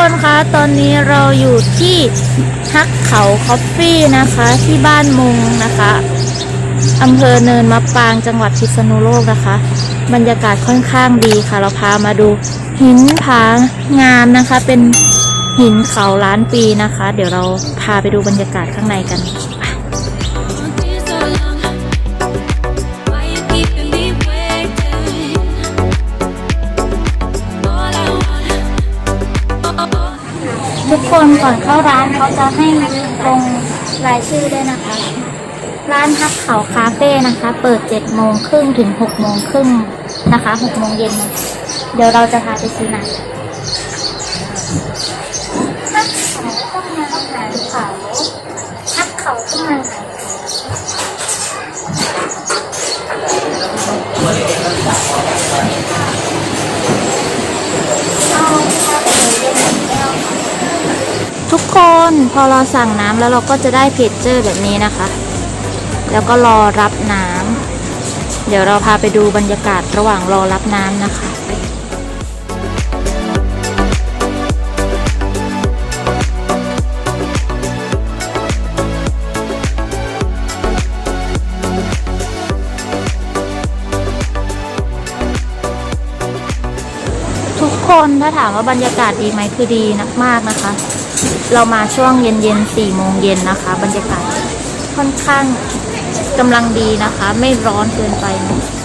ดีค่ะทุกคนคะ ตอนนี้เราอยู่ที่ฮักเขาคอฟฟี่นะคะ ที่บ้านมุงนะคะอำเภอเนินมะปรางจังหวัดพิษณุโลกนะคะ บรรยากาศค่อนข้างดีค่ะ เราพามาดูหินผางามนะคะ เป็นหินเขาล้านปีนะคะ เดี๋ยวเราพาไปดูบรรยากาศข้างในกัน คนก่อนเข้าร้านเขาจะให้ลงรายชื่อด้วยนะคะ ร้านฮักเขาคาเฟ่นะคะ เปิดเจ็ดโมงครึ่งถึงหกโมงครึ่งนะคะหกโมงเย็น เดี๋ยวเราจะพาไปซื้อนะ น พอเราสั่งน้ำแล้วเราก็จะได้เพจเจอร์แบบนี้นะคะ แล้วก็รอรับน้ำเดี๋ยวเราพาไปดูบรรยากาศระหว่างรอรับน้ำนะคะ คนถ้าถามว่าบรรยากาศดีไหมคือดีนักมากนะคะ เรามาช่วงเย็นเย็นๆสี่โมงเย็นนะคะ บรรยากาศค่อนข้างกำลังดีนะคะ ไม่ร้อนเกินไปนะ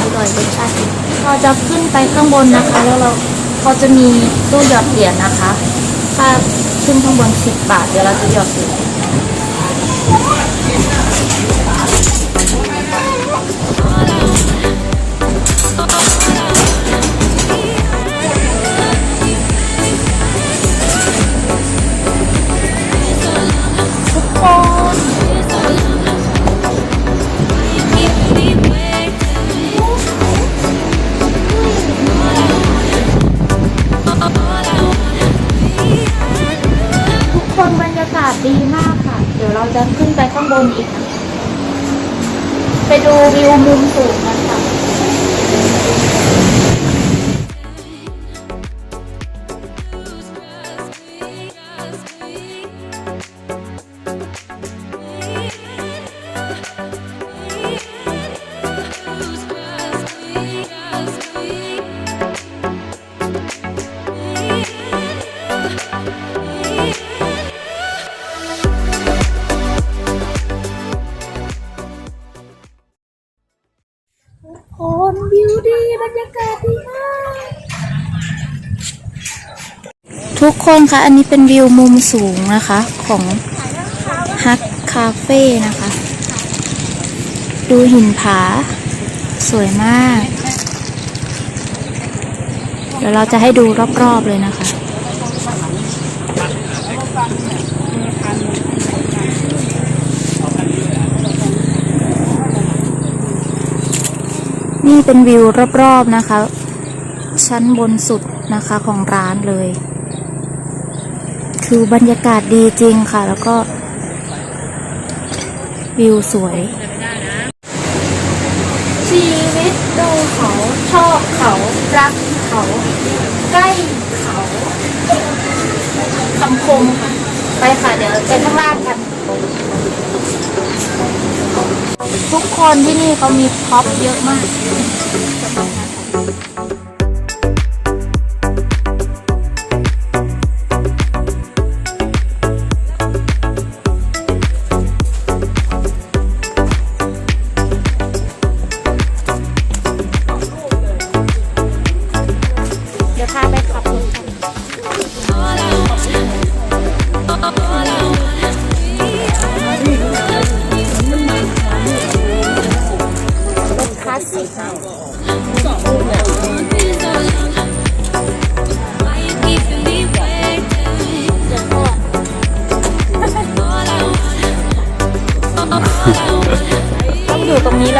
อร่อยรสชาติเราจะขึ้นไปข้างบนนะคะ แล้วเราเขาจะมีตู้หยอดเหรียญนะคะค่าขึ้นข้างบนสิบบาท เดี๋ยวเราจะหยอดเหรียญ ดูวิวมุมสูงกันะ ทุกคนคะ อันนี้เป็นวิวมุมสูงนะคะ ของฮักคาเฟ่นะคะ ดูหินผา สวยมาก เดี๋ยวเราจะให้ดูรอบๆเลยนะคะนี่เป็นวิวรอบๆนะคะ ชั้นบนสุดนะคะของร้านเลย คือบรรยากาศดีจริงค่ะ แล้วก็ วิวสวย ชีวิตดูเขาชอบเขารักเขาใกล้เขาคำคมค่ะ ไปค่ะ เดี๋ยวไปข้างล่างกัน ทุกคนที่นี่เขามีพ็อปเยอะมาก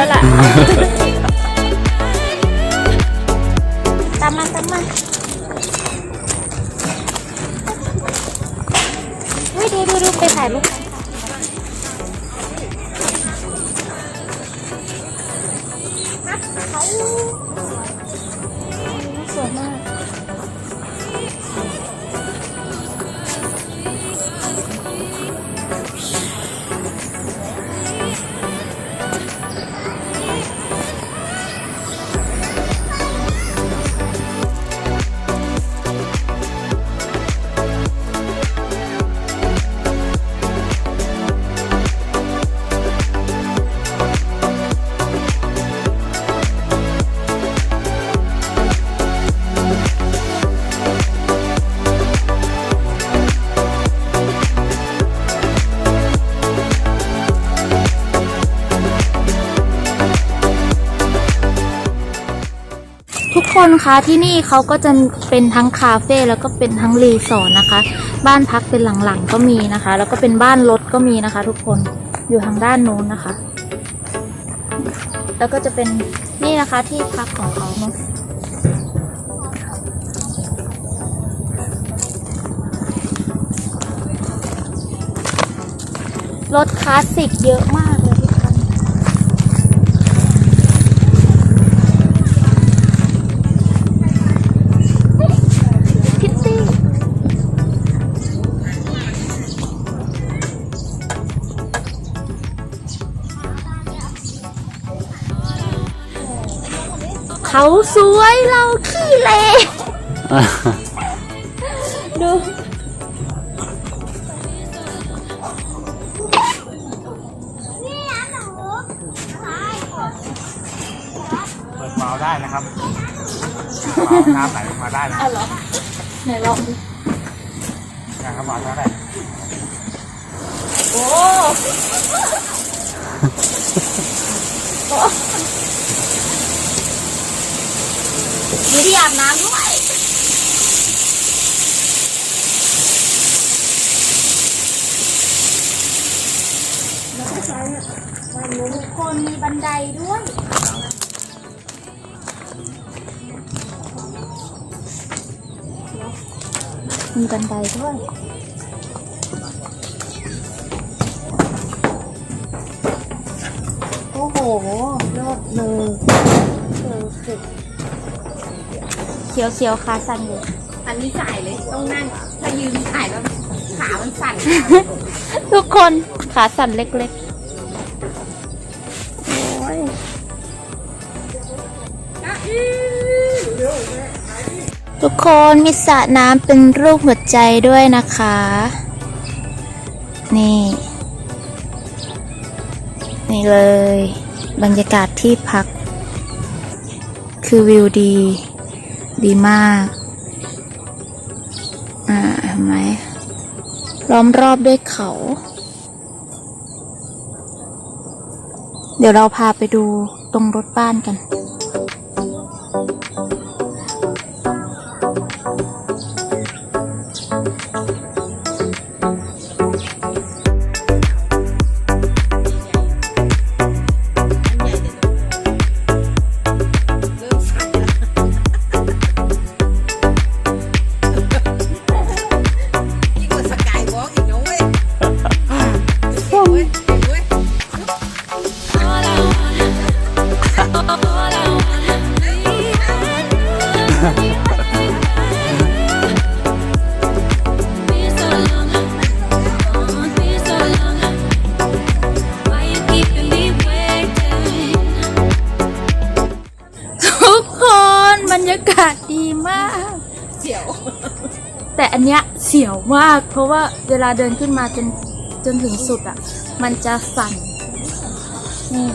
แล้วล่ะตามมาตามมาเฮ้ยดูดูดูไปถ่ายรูปกันค่ะเขา คนคะที่นี่เขาก็จะเป็นทั้งคาเฟ่แล้วก็เป็นทั้งรีสอร์ทนะคะ บ้านพักเป็นหลังๆก็มีนะคะ แล้วก็เป็นบ้านรถก็มีนะคะ ทุกคนอยู่ทางด้านโน้นนะคะ แล้วก็จะเป็นนี่นะคะที่พักของเขาเนาะรถคลาสสิกเยอะมาก เขาสวยเราขี้เลดูเปิดวาล์วได้นะครับวาล์วน้ำไหลลงมาได้นะเอาเหรอไหนลองดูนะครับวาล์วได้โอ้โอ้ มีที่อาบน้ำด้วยทุกคนมีบันไดด้วยมีบันไดด้วยโอ้โหยอดเลยเพอร์เฟก เขียวเขียวๆขาสั่นอยู่ อันนี้สายเลยต้องนั่ง ถ้ายืนถ่ายแล้วขามันสั่น ทุกคนขาสั่นเล็กๆ โอ้ยทุกคนมีสระน้ำเป็นรูปหัวใจด้วยนะคะ นี่ นี่เลย บรรยากาศที่พัก คือวิวดี ดีมาก อ่าเห็นไหมล้อมรอบด้วยเขา เดี๋ยวเราพาไปดูตรงรถบ้านกัน เนี้ยเสียวมาก เพราะว่าเวลาเดินขึ้นมาจนจนถึงสุดอะ่ะ มันจะสั่นนี่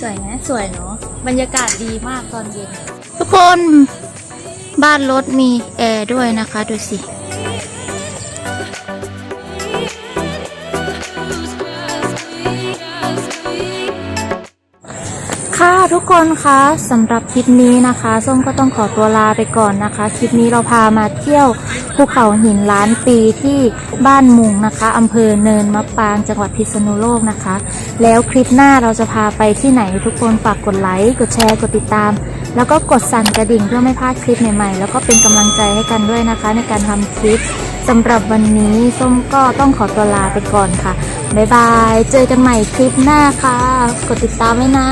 สวยไหมสวยเนาะบรรยากาศดีมากตอนเย็น ทุกคนบ้านรถมีแอร์ด้วยนะคะ ดูสิ ค่ะทุกคนคะสำหรับคลิปนี้นะคะส้มก็ต้องขอตัวลาไปก่อนนะคะ คลิปนี้เราพามาเที่ยวภูเขาหินล้านปีที่บ้านมุงนะคะอำเภอเนินมะปรางจังหวัดพิษณุโลกนะคะ แล้วคลิปหน้าเราจะพาไปที่ไหนทุกคนฝากกดไลค์กดแชร์กดติดตาม แล้วก็กดสั่นกระดิ่งเพื่อไม่พลาดคลิปใหม่ๆ แล้วก็เป็นกำลังใจให้กันด้วยนะคะ ในการทำคลิปสำหรับวันนี้ส้มก็ต้องขอตัวลาไปก่อนค่ะบ๊ายบาย เจอกันใหม่คลิปหน้าค่ะ กดติดตามไว้นะ